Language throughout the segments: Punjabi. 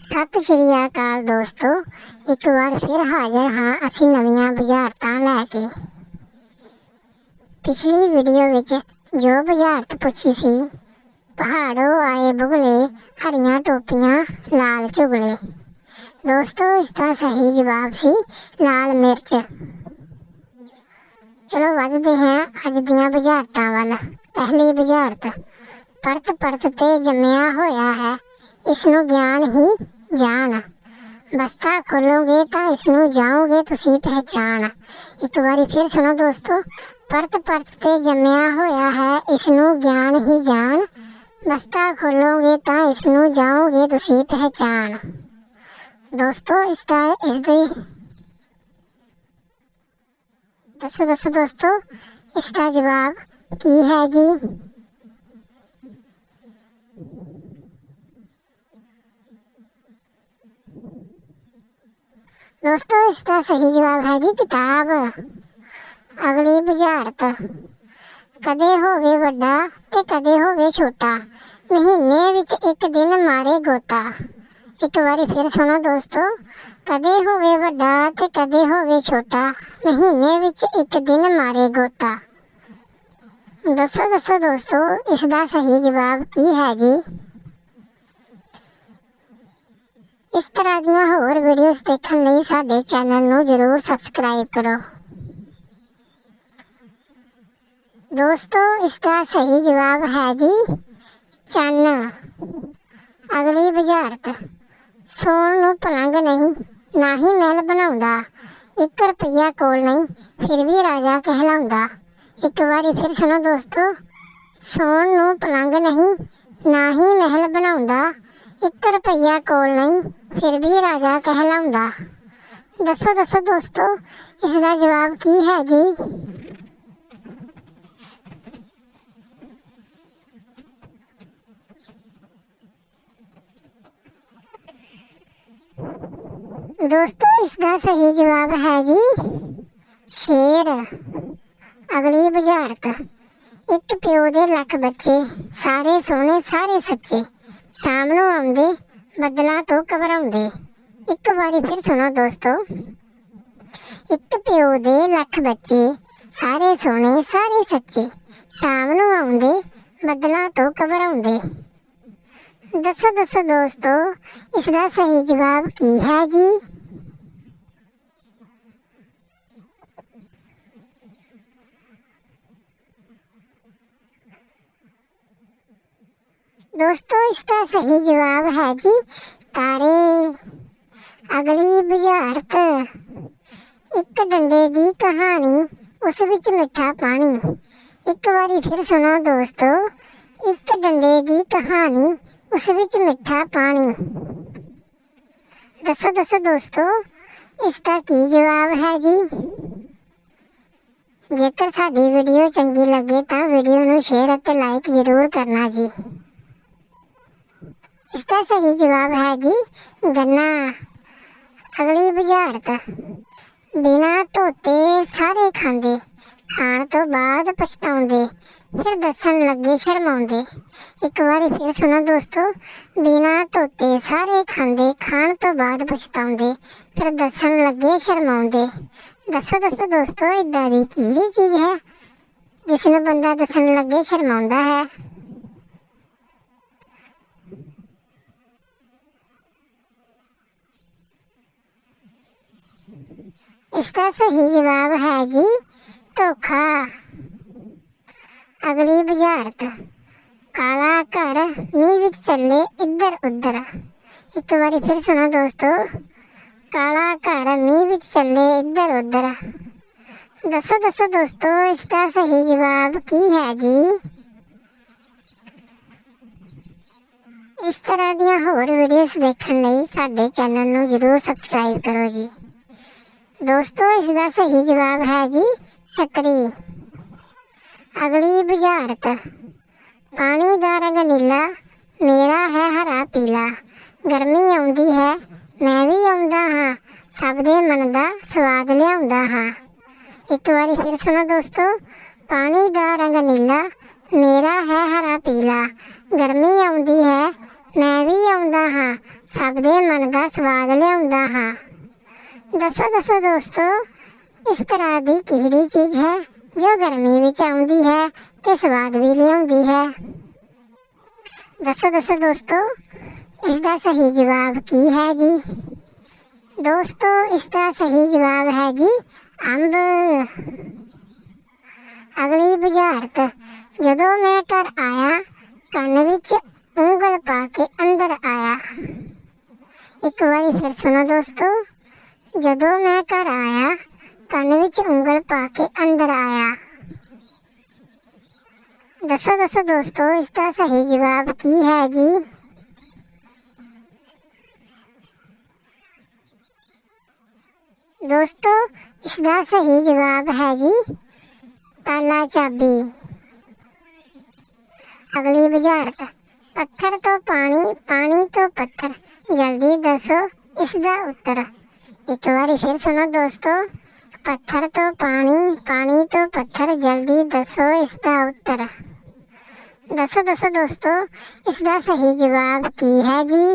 ਸਤਿ ਸ਼੍ਰੀ ਅਕਾਲ ਦੋਸਤੋ। ਇੱਕ ਵਾਰ ਫਿਰ ਹਾਜ਼ਰ ਹਾਂ ਅਸੀਂ ਨਵੀਆਂ ਬੁਝਾਰਤਾਂ ਲੈ ਕੇ। ਪਿਛਲੀ ਵੀਡੀਓ ਵਿੱਚ ਜੋ ਬੁਝਾਰਤ ਪੁੱਛੀ ਸੀ, ਪਹਾੜੋਂ ਆਏ ਬੁਗਲੇ ਹਰੀਆਂ ਟੋਪੀਆਂ, ਲਾਲ ਝੁਗਲੇ। ਦੋਸਤੋ, ਇਸ ਦਾ ਸਹੀ ਜਵਾਬ ਸੀ ਲਾਲ ਮਿਰਚ। ਚਲੋ, ਵੱਧਦੇ ਹਾਂ ਅੱਜ ਦੀਆਂ ਬੁਝਾਰਤਾਂ ਵੱਲ। ਪਹਿਲੀ ਬੁਝਾਰਤ ਪਰਤ ਪਰਤ ਤੇ ਜੰਮਿਆ ਹੋਇਆ ਹੈ। ਇਸ ਨੂੰ ਗਿਆਨ ਹੀ ਜਾਣ। ਬਸਤਾ ਖੋਲੋਗੇ ਤਾਂ ਇਸ ਨੂੰ ਜਾਓਗੇ ਤੁਸੀਂ ਪਹਿਚਾਨ ਇੱਕ ਵਾਰੀ ਫਿਰ ਸੁਣੋ ਦੋਸਤੋ ਪਰਤ ਪਰਤ ਤੇ ਜੰਮਿਆ ਹੋਇਆ ਹੈ ਇਸ ਨੂੰ ਗਿਆਨ ਹੀ ਜਾਣ। ਬਸਤਾ ਖੋਲੋਗੇ ਤਾਂ ਇਸ ਨੂੰ ਜਾਓਗੇ ਤੁਸੀਂ ਪਹਿਚਾਨ ਦੋਸਤੋ, ਇਸ ਦਾ ਇਸ ਦੇ ਦੱਸੋ ਦੱਸੋ ਦੋਸਤੋ, ਇਸ ਦਾ ਜਵਾਬ ਕੀ ਹੈ ਜੀ? ਦੋਸਤੋ, ਇਸ ਦਾ ਸਹੀ ਜਵਾਬ ਹੈ ਜੀ ਕਿਤਾਬ। ਅਗਲੀ ਬੁਝਾਰਤ। ਕਦੇ ਹੋਵੇ ਵੱਡਾ ਤੇ ਕਦੇ ਹੋਵੇ ਛੋਟਾ, ਮਹੀਨੇ ਵਿੱਚ ਇੱਕ ਦਿਨ ਮਾਰੇ ਗੋਤਾ। ਇੱਕ ਵਾਰੀ ਫਿਰ ਸੁਣੋ ਦੋਸਤੋ, ਕਦੇ ਹੋਵੇ ਵੱਡਾ ਤੇ ਕਦੇ ਹੋਵੇ ਛੋਟਾ, ਮਹੀਨੇ ਵਿੱਚ ਇੱਕ ਦਿਨ ਮਾਰੇ ਗੋਤਾ। ਦੱਸੋ ਦੱਸੋ ਦੋਸਤੋ, ਇਸ ਦਾ ਸਹੀ ਜਵਾਬ ਕੀ ਹੈ ਜੀ? ਇਸ ਤਰ੍ਹਾਂ ਦੀਆਂ ਹੋਰ ਵੀਡੀਓਜ਼ ਦੇਖਣ ਲਈ ਸਾਡੇ ਚੈਨਲ ਨੂੰ ਜ਼ਰੂਰ ਸਬਸਕ੍ਰਾਈਬ ਕਰੋ। ਦੋਸਤੋ, ਇਸ ਦਾ ਸਹੀ ਜਵਾਬ ਹੈ ਜੀ ਚੰਨ ਅਗਲੀ ਬੁਝਾਰਤ, ਸੌਣ ਨੂੰ ਪਲੰਗ ਨਹੀਂ, ਨਾ ਹੀ ਮਹਿਲ ਬਣਾਉਂਦਾ। 1 ਰੁਪਈਆ ਕੋਲ ਨਹੀਂ, ਫਿਰ ਵੀ ਰਾਜਾ ਕਹਿਲਾਉਂਦਾ। ਇੱਕ ਵਾਰੀ ਫਿਰ ਸੁਣੋ ਦੋਸਤੋ, ਸੌਣ ਨੂੰ ਪਲੰਗ ਨਹੀਂ, ਨਾ ਹੀ ਮਹਿਲ ਬਣਾਉਂਦਾ। ਇੱਕ ਰੁਪਈਆ ਕੋਲ ਨਹੀਂ, ਫਿਰ ਵੀ ਰਾਜਾ ਕਹਿਲਾਉਂਦਾ। ਦੱਸੋ ਦੱਸੋ ਦੋਸਤੋ ਇਸ ਦਾ ਜਵਾਬ ਕੀ ਹੈ ਜੀ? ਦੋਸਤੋ ਇਸ ਦਾ ਸਹੀ ਜਵਾਬ ਹੈ ਜੀ, ਸ਼ੇਰ। ਅਗਲੀ ਬੁਝਾਰਤ। ਇੱਕ ਪਿਓ ਦੇ ਲੱਖ ਬੱਚੇ, ਸਾਰੇ ਸੋਹਣੇ, ਸਾਰੇ ਸੱਚੇ। ਸ਼ਾਮ ਨੂੰ ਆਉਂਦੇ, ਬੱਦਲਾਂ ਤੋਂ ਘਬਰਾਉਂਦੇ। ਇੱਕ ਵਾਰੀ ਫਿਰ ਸੁਣੋ ਦੋਸਤੋ। ਇੱਕ ਪਿਓ ਦੇ ਲੱਖ ਬੱਚੇ, ਸਾਰੇ ਸੋਹਣੇ, ਸਾਰੇ ਸੱਚੇ। ਸ਼ਾਮ ਨੂੰ ਆਉਂਦੇ, ਬੱਦਲਾਂ ਤੋਂ ਘਬਰਾਉਂਦੇ। ਦੱਸੋ ਦੱਸੋ ਦੋਸਤੋ, ਇਸ ਦਾ ਸਹੀ ਜਵਾਬ ਕੀ ਹੈ ਜੀ? ਦੋਸਤੋ, ਇਸ ਦਾ ਸਹੀ ਜਵਾਬ ਹੈ ਜੀ ਤਾਰੇ। ਅਗਲੀ ਬੁਝਾਰਤ। ਇੱਕ ਡੰਡੇ ਦੀ ਕਹਾਣੀ, ਉਸ ਵਿੱਚ ਮਿੱਠਾ ਪਾਣੀ। ਇੱਕ ਵਾਰੀ ਫਿਰ ਸੁਣੋ ਦੋਸਤੋ, ਇੱਕ ਡੰਡੇ ਦੀ ਕਹਾਣੀ, ਉਸ ਵਿੱਚ ਮਿੱਠਾ ਪਾਣੀ। ਦੱਸੋ ਦੱਸੋ ਦੋਸਤੋ, ਇਸ ਦਾ ਕੀ ਜਵਾਬ ਹੈ ਜੀ? ਜੇਕਰ ਸਾਡੀ ਵੀਡੀਓ ਚੰਗੀ ਲੱਗੇ ਤਾਂ ਵੀਡੀਓ ਨੂੰ ਸ਼ੇਅਰ ਅਤੇ ਲਾਈਕ ਜ਼ਰੂਰ ਕਰਨਾ ਜੀ। ਇਸ ਦਾ ਸਹੀ ਜਵਾਬ ਹੈ ਜੀ ਗੰਨਾ। ਅਗਲੀ ਬੁਝਾਰਤ। ਬਿਨਾ ਧੋਤੇ ਸਾਰੇ ਖਾਂਦੇ ਖਾਣ ਤੋਂ ਬਾਅਦ ਪਛਤਾਉਂਦੇ, ਫਿਰ ਦੱਸਣ ਲੱਗੇ ਸ਼ਰਮਾਉਂਦੇ। ਇੱਕ ਵਾਰੀ ਫਿਰ ਸੁਣੋ ਦੋਸਤੋ, ਬਿਨਾ ਧੋਤੇ ਸਾਰੇ ਖਾਂਦੇ, ਖਾਣ ਤੋਂ ਬਾਅਦ ਪਛਤਾਉਂਦੇ, ਫਿਰ ਦੱਸਣ ਲੱਗੇ ਸ਼ਰਮਾਉਂਦੇ। ਦੱਸੋ ਦੱਸੋ ਦੋਸਤੋ ਇਦਾਂ ਦੀ ਕਿਹੜੀ ਚੀਜ਼ ਹੈ ਜਿਸ ਨੂੰ ਬੰਦਾ ਦੱਸਣ ਲੱਗੇ ਸ਼ਰਮਾਉਂਦਾ ਹੈ? ਇਸ ਦਾ ਸਹੀ ਜਵਾਬ ਹੈ ਜੀ ਧੋਖਾ। ਅਗਲੀ ਬੁਝਾਰਤ। ਕਾਲਾ ਘਰ ਮੀਂਹ ਵਿੱਚ ਚੱਲੇ ਇੱਧਰ ਉੱਧਰ। ਇੱਕ ਵਾਰੀ ਫਿਰ ਸੁਣੋ ਦੋਸਤੋ। ਕਾਲਾ ਘਰ ਮੀਂਹ ਵਿੱਚ ਚੱਲੇ ਇੱਧਰ ਉੱਧਰ। ਦੱਸੋ ਦੱਸੋ ਦੋਸਤੋ ਇਸ ਦਾ ਸਹੀ ਜਵਾਬ ਕੀ ਹੈ ਜੀ? ਇਸ ਤਰ੍ਹਾਂ ਦੀਆਂ ਹੋਰ ਵੀਡੀਓਜ਼ ਦੇਖਣ ਲਈ ਸਾਡੇ ਚੈਨਲ ਨੂੰ ਜ਼ਰੂਰ ਸਬਸਕ੍ਰਾਈਬ ਕਰੋ ਜੀ। ਦੋਸਤੋ, ਇਸ ਦਾ ਸਹੀ ਜਵਾਬ ਹੈ ਜੀ ਸ਼ਕਰੀ। ਅਗਲੀ ਬੁਝਾਰਤ। ਪਾਣੀ ਦਾ ਰੰਗ ਨੀਲਾ ਮੇਰਾ ਹੈ ਹਰਾ ਪੀਲਾ। ਗਰਮੀ ਆਉਂਦੀ ਹੈ, ਮੈਂ ਵੀ ਆਉਂਦਾ ਹਾਂ, ਸਭ ਦੇ ਮਨ ਦਾ ਸਵਾਦ ਲਿਆਉਂਦਾ ਹਾਂ। ਇੱਕ ਵਾਰੀ ਫਿਰ ਸੁਣੋ ਦੋਸਤੋ, ਪਾਣੀ ਦਾ ਰੰਗ ਨੀਲਾ ਮੇਰਾ ਹੈ ਹਰਾ ਪੀਲਾ। ਗਰਮੀ ਆਉਂਦੀ ਹੈ, ਮੈਂ ਵੀ ਆਉਂਦਾ ਹਾਂ, ਸਭ ਦੇ ਮਨ ਦਾ ਸਵਾਦ ਲਿਆਉਂਦਾ ਹਾਂ। ਦੱਸੋ ਦੱਸੋ ਦੋਸਤੋ ਇਸ ਤਰ੍ਹਾਂ ਦੀ ਕਿਹੜੀ ਚੀਜ਼ ਹੈ ਜੋ ਗਰਮੀ ਵਿੱਚ ਆਉਂਦੀ ਹੈ ਤੇ ਸਵਾਦ ਵੀ ਲਿਆਉਂਦੀ ਹੈ ਦੱਸੋ ਦੱਸੋ ਦੋਸਤੋ ਇਸ ਦਾ ਸਹੀ ਜਵਾਬ ਕੀ ਹੈ ਜੀ ਦੋਸਤੋ ਇਸ ਦਾ ਸਹੀ ਜਵਾਬ ਹੈ ਜੀ ਅੰਬ ਅਗਲੀ ਬੁਝਾਰਤ ਜਦੋਂ ਮੈਂ ਘਰ ਆਇਆ ਕੰਨ ਵਿੱਚ ਉਂਗਲ ਪਾ ਕੇ ਅੰਦਰ ਆਇਆ ਇੱਕ ਵਾਰੀ ਫਿਰ ਸੁਣੋ ਦੋਸਤੋ ਜਦੋਂ ਮੈਂ ਘਰ ਆਇਆ, ਕੰਨ ਵਿੱਚ ਉਂਗਲ ਪਾ ਕੇ ਅੰਦਰ ਆਇਆ। ਦੱਸੋ ਦੱਸੋ ਦੋਸਤੋ, ਇਸ ਦਾ ਸਹੀ ਜਵਾਬ ਕੀ ਹੈ ਜੀ? ਦੋਸਤੋ, ਇਸ ਦਾ ਸਹੀ ਜਵਾਬ ਹੈ ਜੀ, ਤਾਲਾ ਚਾਬੀ। ਅਗਲੀ ਬੁਝਾਰਤ, ਪੱਥਰ ਤੋਂ ਪਾਣੀ ਪਾਣੀ ਤੋਂ ਪੱਥਰ। ਜਲਦੀ ਦੱਸੋ, ਇਸ ਦਾ ਉੱਤਰ। ਇੱਕ ਵਾਰੀ ਫਿਰ ਸੁਣੋ ਦੋਸਤੋ, ਪੱਥਰ ਤੋਂ ਪਾਣੀ ਪਾਣੀ ਤੋਂ ਪੱਥਰ, ਜਲਦੀ ਦੱਸੋ ਇਸ ਦਾ ਉੱਤਰ। ਦੱਸੋ ਦੱਸੋ ਦੋਸਤੋ ਇਸ ਦਾ ਸਹੀ ਜਵਾਬ ਕੀ ਹੈ ਜੀ?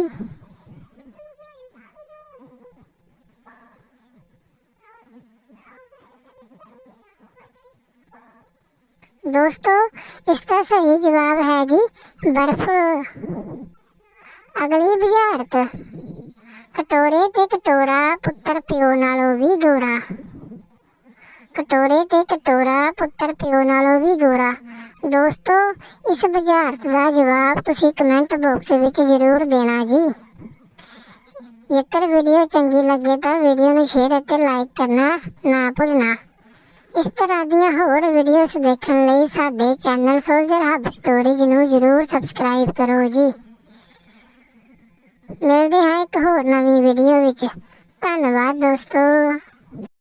ਦੋਸਤੋ ਇਸ ਦਾ ਸਹੀ ਜਵਾਬ ਹੈ ਜੀ ਬਰਫ਼। ਅਗਲੀ ਬੁਝਾਰਤ। ਕਟੋਰੇ ਤੇ ਕਟੋਰਾ ਪੁੱਤਰ ਪਿਓ ਨਾਲੋਂ ਵੀ ਗੋਰਾ। ਕਟੋਰੇ ਤੇ ਕਟੋਰਾ ਪੁੱਤਰ ਪਿਓ ਨਾਲੋਂ ਵੀ ਗੋਰਾ। ਦੋਸਤੋ, ਇਸ ਬੁਝਾਰਤ ਦਾ ਜਵਾਬ ਤੁਸੀਂ ਕਮੈਂਟ ਬਾਕਸ ਵਿੱਚ ਜ਼ਰੂਰ ਦੇਣਾ ਜੀ। ਜੇਕਰ ਵੀਡੀਓ ਚੰਗੀ ਲੱਗੇ ਤਾਂ ਵੀਡੀਓ ਨੂੰ ਸ਼ੇਅਰ ਅਤੇ ਲਾਈਕ ਕਰਨਾ ਨਾ ਭੁੱਲਣਾ। ਇਸ ਤਰ੍ਹਾਂ ਦੀਆਂ ਹੋਰ ਵੀਡੀਓਜ਼ ਦੇਖਣ ਲਈ ਸਾਡੇ ਚੈਨਲ ਸੋਲਜਰ ਹੱਬ ਸਟੋਰੀਜ਼ ਨੂੰ ਜ਼ਰੂਰ ਸਬਸਕ੍ਰਾਈਬ ਕਰੋ ਜੀ। ਮਿਲਦੇ ਹਾਂ ਇੱਕ ਹੋਰ ਨਵੀਂ ਵੀਡੀਓ ਵਿੱਚ। ਧੰਨਵਾਦ ਦੋਸਤੋ।